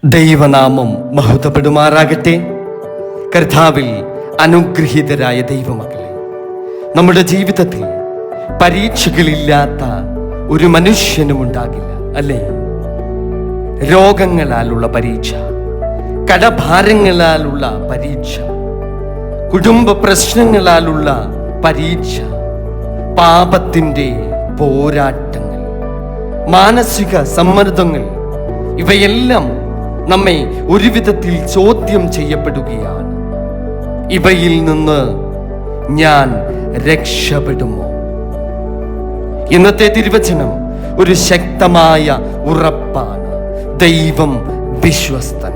ദൈവനാമം മഹത്വപ്പെടുമാറാകട്ടെ. കർത്താവിൽ അനുഗ്രഹീതരായ ദൈവമകളെ നമ്മുടെ ജീവിതത്തിൽ പരീക്ഷകളില്ലാത്ത ഒരു മനുഷ്യനും ഉണ്ടാകില്ല അല്ലേ? രോഗങ്ങളാലുള്ള പരീക്ഷ കടഭാരങ്ങളാലുള്ള പരീക്ഷ കുടുംബ പ്രശ്നങ്ങളാലുള്ള പരീക്ഷ പാപത്തിന്റെ പോരാട്ടങ്ങൾ മാനസിക സമ്മർദ്ദങ്ങൾ ഇവയെല്ലാം നമ്മെ ഒരു വിധത്തിൽ ചോദ്യം ചെയ്യപ്പെടുകയാണ്. ഇവയിൽ നിന്ന് ഞാൻ രക്ഷപ്പെടുമോ? ഇന്നത്തെ തിരുവചനം ഒരു ശക്തമായ ഉറപ്പാണ്. ദൈവം വിശ്വസ്തൻ.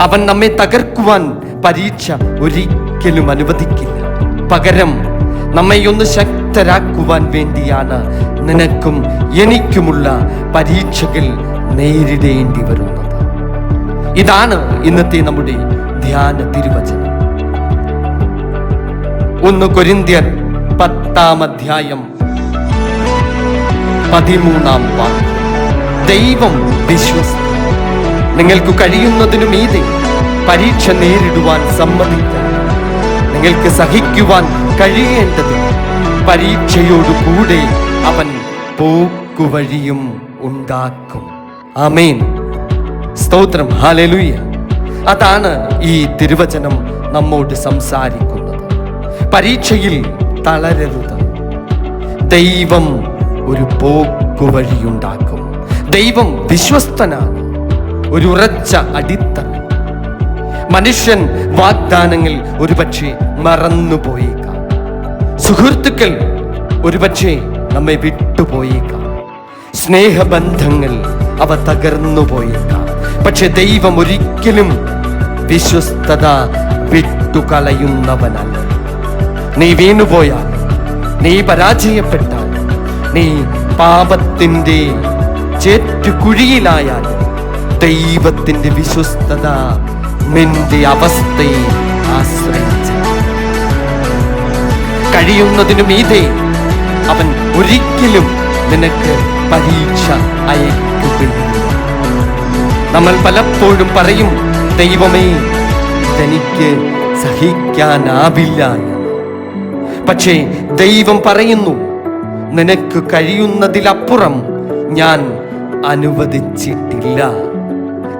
അവൻ നമ്മെ തകർക്കുവാൻ പരീക്ഷ ഒരിക്കലും അനുവദിക്കില്ല. പകരം നമ്മെ ഒന്ന് ശക്തരാക്കുവാൻ വേണ്ടിയാണ് നിനക്കും എനിക്കുമുള്ള പരീക്ഷകൾ നേരിടേണ്ടി വരുന്നത്. ഇതാണ് ഇന്നത്തെ നമ്മുടെ ധ്യാന തിരുവചനം. ഒന്ന് കൊരിന്ത്യർ പത്താം അധ്യായം പതിമൂന്നാം വാക്യം. ദൈവം വിശ്വസ്ത. നിങ്ങൾക്ക് കഴിയുന്നതിനു മീതെ പരീക്ഷ നേരിടുവാൻ സമ്മതിക്കണം നിങ്ങൾക്ക് സഹിക്കുവാൻ കഴിയേണ്ടത് പരീക്ഷയോടുകൂടെ അവൻ പോക്കുവഴിയും ഉണ്ടാക്കും. ആമേൻ. സ്തോത്രം. ഹാലലുയ്യ അതാണ് ഈ തിരുവചനം നമ്മോട് സംസാരിക്കുന്നത്. പരീക്ഷയിൽ തളരരുത്. ദൈവം ഒരു പോക്കുവഴിയുണ്ടാക്കും ദൈവം വിശ്വസ്തനാണ്. ഒരു ഉറച്ച അടിത്തറ. മനുഷ്യൻ വാഗ്ദാനങ്ങൾ ഒരുപക്ഷെ മറന്നുപോയേക്കാം. സുഹൃത്തുക്കൾ ഒരുപക്ഷെ നമ്മെ വിട്ടുപോയേക്കാം. സ്നേഹബന്ധങ്ങൾ അവ തകർന്നു പോയേക്കാം പക്ഷെ ദൈവം ഒരിക്കലും വിശ്വസ്തത വിട്ടുകളയുന്നവനല്ല. നീ വീണുപോയാൽ നീ പരാജയപ്പെട്ടാൽ നീ പാപത്തിന്റെ ചേറ്റുകുഴിയിലായാൽ ദൈവത്തിന്റെ വിശ്വസ്തത നിന്റെ അവസ്ഥയെ ആശ്രയിച്ച്. കഴിയുന്നതിനു മീതെ അവൻ ഒരിക്കലും നിനക്ക് പരീക്ഷ അയക്കുകയില്ല നമ്മൾ പലപ്പോഴും പറയും ദൈവമേ തനിക്ക് സഹിക്കാനാവില്ല പക്ഷേ ദൈവം പറയുന്നു നിനക്ക് കഴിയുന്നതിലപ്പുറം ഞാൻ അനുവദിച്ചിട്ടില്ല.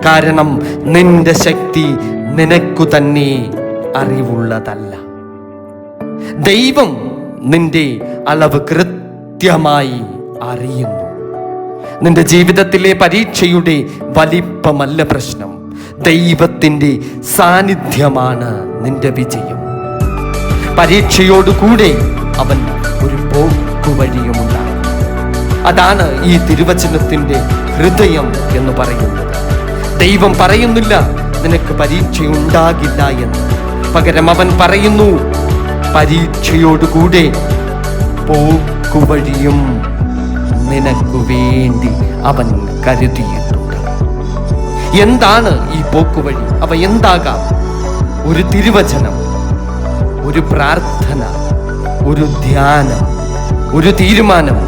കാരണം നിന്റെ ശക്തി നിനക്കു തന്നെ അറിവുള്ളതല്ല. ദൈവം നിന്റെ അളവ് കൃത്യമായി അറിയുന്നു. നിന്റെ ജീവിതത്തിലെ പരീക്ഷയുടെ വലിപ്പമല്ല പ്രശ്നം. ദൈവത്തിന്റെ സാന്നിധ്യമാണ് നിന്റെ വിജയം. പരീക്ഷയോടുകൂടെ അവൻ ഒരു പോക്കുവഴിയുമുണ്ട് അതാണ് ഈ തിരുവചനത്തിന്റെ ഹൃദയം എന്ന് പറയുന്നത്. ദൈവം പറയുന്നില്ല നിനക്ക് പരീക്ഷയുണ്ടാകില്ല എന്ന്. പകരം അവൻ പറയുന്നു പരീക്ഷയോടുകൂടെ പോക്കുവഴിയും നിനക്ക് വേണ്ടി അവൻ കരുതിയിട്ടുണ്ട്. എന്താണ് ഈ പോക്കുവഴി അവ എന്താകാം? ഒരു തിരുവചനം ഒരു പ്രാർത്ഥന ഒരു ധ്യാനം ഒരു തീരുമാനം.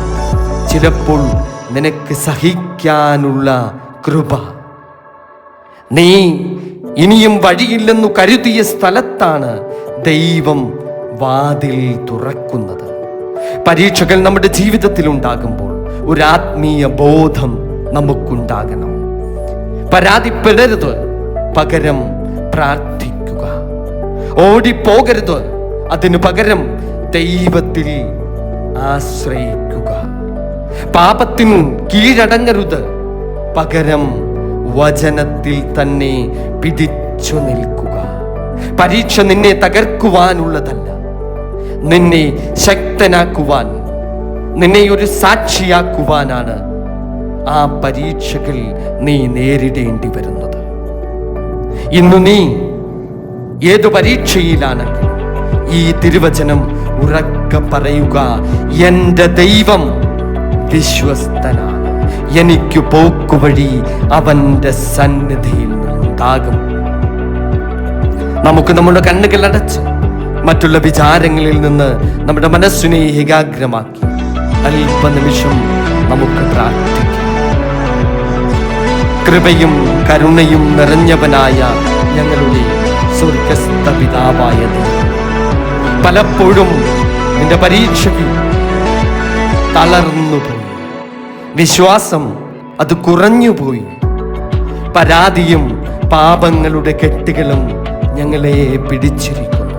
ചിലപ്പോൾ നിനക്ക് സഹിക്കാനുള്ള കൃപ. നീ ഇനിയും വഴിയില്ലെന്നു കരുതിയ സ്ഥലത്താണ് ദൈവം വാതിൽ തുറക്കുന്നത്. പരീക്ഷകൾ നമ്മുടെ ജീവിതത്തിൽ ഉണ്ടാകുമ്പോൾ ഒരു ആത്മീയ ബോധം നമുക്കുണ്ടാകണം. പരാതിപ്പെടരുത് പകരം പ്രാർത്ഥിക്കുക. ഓടിപ്പോകരുത് അതിനു പകരം ദൈവത്തിൽ ആശ്രയിക്കുക. പാപത്തിനു കീഴടങ്ങരുത് പകരം വചനത്തിൽ തന്നെ പിടിച്ചു നിൽക്കുക. പരീക്ഷ നിന്നെ തകർക്കുവാനുള്ളതല്ല നിന്നെ ശക്തനാക്കുവാൻ നിന്നെ ഒരു സാക്ഷിയാക്കുവാനാണ് ആ പരീക്ഷകൾ നീ നേരിടേണ്ടി വരുന്നത്. ഇന്ന് നീ ഏതു പരീക്ഷയിലാണെങ്കിൽ ഈ തിരുവചനം ഉറക്ക പറയുക എന്റെ ദൈവം വിശ്വസ്തനാണ്. എനിക്ക് പോക്കുവഴി അവന്റെ സന്നിധിയിൽ നിന്നുണ്ടാകും. നമുക്ക് നമ്മുടെ കണ്ണുകൾ അടച്ച് മറ്റുള്ള വിചാരങ്ങളിൽ നിന്ന് നമ്മുടെ മനസ്സിനെ ഏകാഗ്രമാക്കി അല്പനിമിഷം നമുക്ക് പ്രാർത്ഥിക്കാം. കൃപയും കരുണയും നിറഞ്ഞവനായ ഞങ്ങളുടെ സ്വർഗസ്ഥ പിതാവായ പലപ്പോഴും നിന്റെ തളർന്നു തളർന്നുപോയി വിശ്വാസം അത് കുറഞ്ഞുപോയി പരാതിയും പാപങ്ങളുടെ കെട്ടുകളും ഞങ്ങളെ പിടിച്ചിരിക്കുന്നു.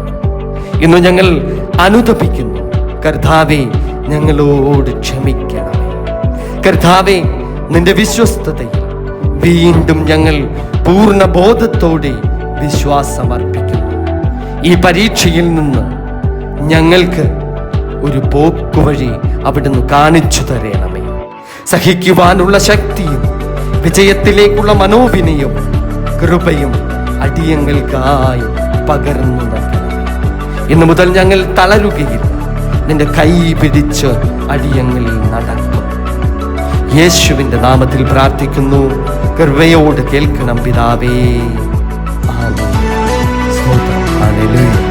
ഇന്ന് ഞങ്ങൾ അനുതപിക്കുന്നു. കർത്താവെ ഞങ്ങളോട് ക്ഷമിക്കണം. കർത്താവെ നിന്റെ വിശ്വസ്തതയിൽ വീണ്ടും ഞങ്ങൾ പൂർണ ബോധത്തോടെ വിശ്വാസം അർപ്പിക്കുന്നു ഈ പരീക്ഷയിൽ നിന്ന് ഞങ്ങൾക്ക് ഒരു പോക്കുവഴി അവിടുന്ന് കാണിച്ചു തരണമേ. സഹിക്കുവാനുള്ള ശക്തിയും വിജയത്തിലേക്കുള്ള മനോവിനയും കൃപയും അടിയങ്ങൾക്കായി പകർന്നു നൽകണം ഇന്നു മുതൽ ഞങ്ങൾ തളരുകയില്ല. നിന്റെ കൈ പിടിച്ച് അടിയങ്ങളിൽ നടക്കും. യേശുവിന്റെ നാമത്തിൽ പ്രാർത്ഥിക്കുന്നു. കൃപയോട് കേൾക്കണം പിതാവേ. ആമേൻ. സ്തോത്രം. ഹല്ലേലൂയ.